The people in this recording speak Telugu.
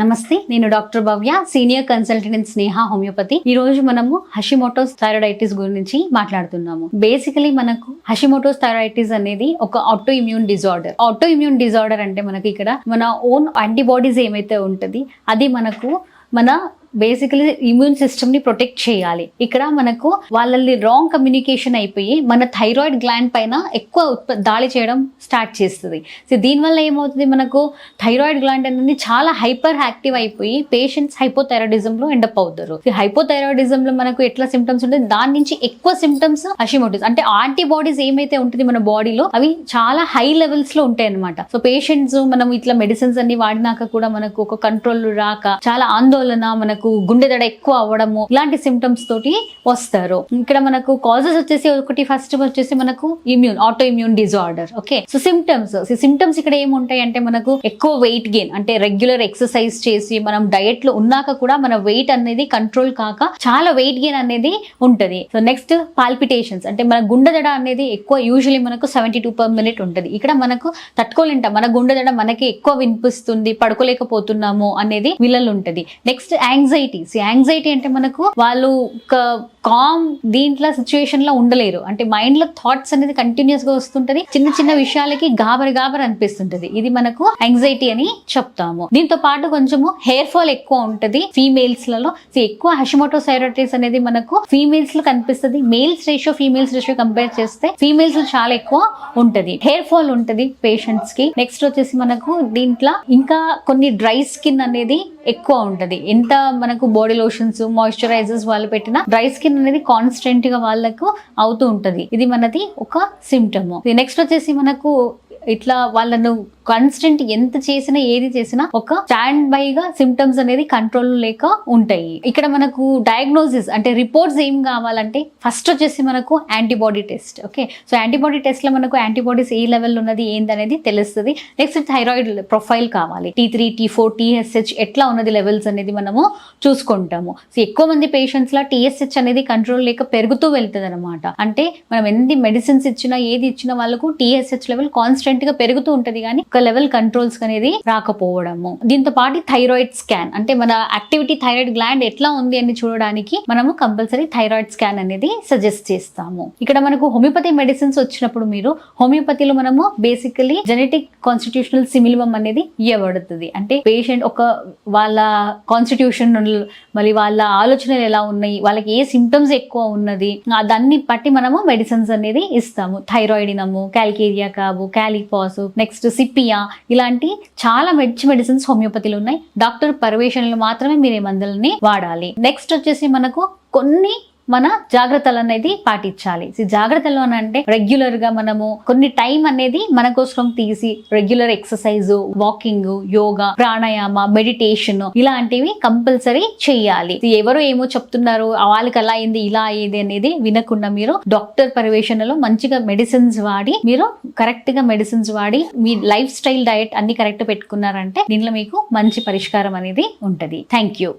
నమస్తే నేను doctor Bhavya senior consultant Sneha homeopathy. ఈ రోజు మనము హషిమోటోస్ థైరాయిడైటిస్ గురించి మాట్లాడుతున్నాము. బేసికలీ మనకు హషిమోటోస్ థైరాయిటిస్ అనేది ఒక auto immune disorder auto immune disorder అంటే మనకి ఇక్కడ మన ఓన్ యాంటీబాడీస్ ఏమైతే ఉంటుంది అది మనకు మన బేసికలీ ఇమ్యూన్ సిస్టమ్ని ప్రొటెక్ట్ చేయాలి. ఇక్కడ మనకు వాళ్ళని రాంగ్ కమ్యూనికేషన్ అయిపోయి మన థైరాయిడ్ గ్లాండ్ పైన ఎక్కువ దాడి చేయడం స్టార్ట్ చేస్తుంది. సో దీనివల్ల ఏమవుతుంది మనకు? థైరాయిడ్ గ్లాండ్ అనేది చాలా హైపర్ యాక్టివ్ అయిపోయి పేషెంట్స్ హైపోథైరాయిడిజంలో ఎండప్ అవుతారు. హైపోథైరాయిడిజం లో మనకు ఎట్లా సిమ్టమ్స్ ఉంటుంది దాని నుంచి ఎక్కువ సిమ్టమ్స్ హషిమోటిస్ అంటే యాంటీబాడీస్ ఏమైతే ఉంటుంది మన బాడీలో అవి చాలా హై లెవెల్స్లో ఉంటాయి అనమాట సో పేషెంట్స్ మనం ఇట్లా మెడిసిన్స్ అన్ని వాడినాక కూడా మనకు ఒక కంట్రోల్ రాక చాలా ఆందోళన మనకు గుండె దడ ఎక్కువ అవ్వడము ఇలాంటి సిమ్టమ్స్ తోటి వస్తారు. ఇక్కడ మనకు కాజెస్ వచ్చేసి ఒకటి ఫస్ట్ వచ్చేసి మనకు immune auto immune disorder okay so symptoms symptoms ఇక్కడ ఏముంటాయి అంటే మనకు ఎక్కువ వెయిట్ గెయిన్ అంటే రెగ్యులర్ ఎక్సర్సైజ్ చేసి మనం డయట్లో ఉన్నాక కూడా మన వెయిట్ అనేది కంట్రోల్ కాక చాలా వెయిట్ గెయిన్ అనేది ఉంటది. సో నెక్స్ట్ పాల్పిటేషన్స్ అంటే మన గుండె దడ అనేది ఎక్కువ యూజువలీ మనకు సెవెంటీ టూ పర్ మినిట్ ఉంటుంది. ఇక్కడ మనకు తట్టుకోలేంట మన గుండె దడ మనకి ఎక్కువ వినిపిస్తుంది పడుకోలేకపోతున్నాము అనేది వీళ్ళలో ఉంటది. నెక్స్ట్ యాంగ్జైటీస్ యాంగ్జైటీ అంటే మనకు వాళ్ళు ఒక కామ్ దీంట్లో సిచ్యువేషన్లో ఉండలేరు. అంటే మైండ్లో థాట్స్ అనేది కంటిన్యూస్గా వస్తుంటది. చిన్న చిన్న విషయాలకి గాబరి గాబరి అనిపిస్తుంటది. ఇది మనకు యాంగ్జైటీ అని చెప్తాము. దీంతో పాటు కొంచెము హెయిర్ ఫాల్ ఎక్కువ ఉంటది. ఫీమేల్స్లలో ఎక్కువ ఎక్కువ హెషమోటోసైరటిస్ అనేది మనకు ఫీమేల్స్లో కనిపిస్తుంది. Males ratio females ratio compare చేస్తే ఫీమేల్స్ చాలా ఎక్కువ ఉంటది. హెయిర్ ఫాల్ ఉంటది పేషెంట్స్కి. నెక్స్ట్ వచ్చేసి మనకు దీంట్లో ఇంకా కొన్ని డ్రై స్కిన్ అనేది ఎక్కువ ఉంటది. ఎంత మనకు బాడీ లోషన్స్ మాయిశ్చరైజర్స్ వాళ్ళు పెట్టిన డ్రై స్కిన్ అనేది కాన్స్టెంట్గా వాళ్ళకు అవుతూ ఉంటది. ఇది మనది ఒక సిమ్టమ్ నెక్స్ట్ వచ్చేసి మనకు ఇట్లా వాళ్ళను కాన్స్టెంట్ ఎంత చేసినా ఏది చేసినా ఒక స్టాండ్ బై గా సిమ్టమ్స్ అనేది కంట్రోల్ లేక ఉంటాయి. ఇక్కడ మనకు డయాగ్నోసిస్ అంటే రిపోర్ట్స్ ఏం కావాలంటే ఫస్ట్ వచ్చేసి మనకు antibody test okay so antibody టెస్ట్లో మనకు యాంటీబాడీస్ ఏ లెవెల్ ఉన్నది ఏందనేది తెలుస్తుంది. నెక్స్ట్ థైరాయిడ్ ప్రొఫైల్ కావాలి. T three T four TSH ఎట్లా ఉన్నది లెవెల్స్ అనేది మనము చూసుకుంటాము. సో ఎక్కువ మంది పేషెంట్స్ లా టీఎస్హెచ్ అనేది కంట్రోల్ లేక పెరుగుతూ వెళ్తుంది అనమాట అంటే మనం ఎన్ని మెడిసిన్స్ ఇచ్చినా ఏది ఇచ్చినా వాళ్ళకు టీఎస్హెచ్ లెవెల్ కాన్స్టెంట్గా పెరుగుతూ ఉంటుంది. కానీ ఒక లెవెల్ కంట్రోల్స్ అనేది రాకపోవడము. దీంతో పాటు థైరాయిడ్ స్కాన్. అంటే మన యాక్టివిటీ థైరాయిడ్ గ్లాండ్ ఎట్లా ఉంది అని చూడడానికి మనము కంపల్సరీ థైరాయిడ్ స్కాన్ అనేది సజెస్ట్ చేస్తాము. ఇక్కడ మనకు హోమియోపతి మెడిసిన్స్ వచ్చినప్పుడు మీరు హోమియోపతిలో మనము బేసికలీ జెనెటిక్ కాన్స్టిట్యూషనల్ సిమిలివం అనేది ఇవ్వబడుతుంది అంటే పేషెంట్ ఒక వాళ్ళ కాన్స్టిట్యూషన్ మళ్ళీ వాళ్ళ ఆలోచనలు ఎలా ఉన్నాయి వాళ్ళకి ఏ సిమ్టమ్స్ ఎక్కువ ఉన్నది దాన్ని బట్టి మనము మెడిసిన్స్ అనేది ఇస్తాము. థైరాయిడినము క్యాల్కేరియా కాబు క్యాలిపాస్ నెక్స్ట్ సిప్పి సిప్పియా ఇలాంటి చాలా మెడిచి మెడిసిన్స్ హోమియోపతిలు ఉన్నాయి. డాక్టర్ పర్వేషన్లు మాత్రమే మీరు ఈ మందులని వాడాలి. నెక్స్ట్ వచ్చేసి మనకు కొన్ని మన జాగ్రత్తలు అనేది పాటించాలి. జాగ్రత్తలు అని అంటే రెగ్యులర్గా మనము కొన్ని టైం అనేది మన కోసం తీసి regular exercise walking yoga pranayama meditation ఇలాంటివి కంపల్సరీ చేయాలి. ఎవరు ఏమో చెప్తున్నారు వాళ్ళకి అలా అయింది ఇలా అయ్యేది అనేది వినకుండా మీరు డాక్టర్ పర్యవేక్షణలో మంచిగా మెడిసిన్స్ వాడి మీరు కరెక్ట్గా మెడిసిన్స్ వాడి మీ లైఫ్ స్టైల్ డయట్ అన్ని కరెక్ట్ పెట్టుకున్నారంటే దీనిలో మీకు మంచి పరిష్కారం అనేది ఉంటది. Thank you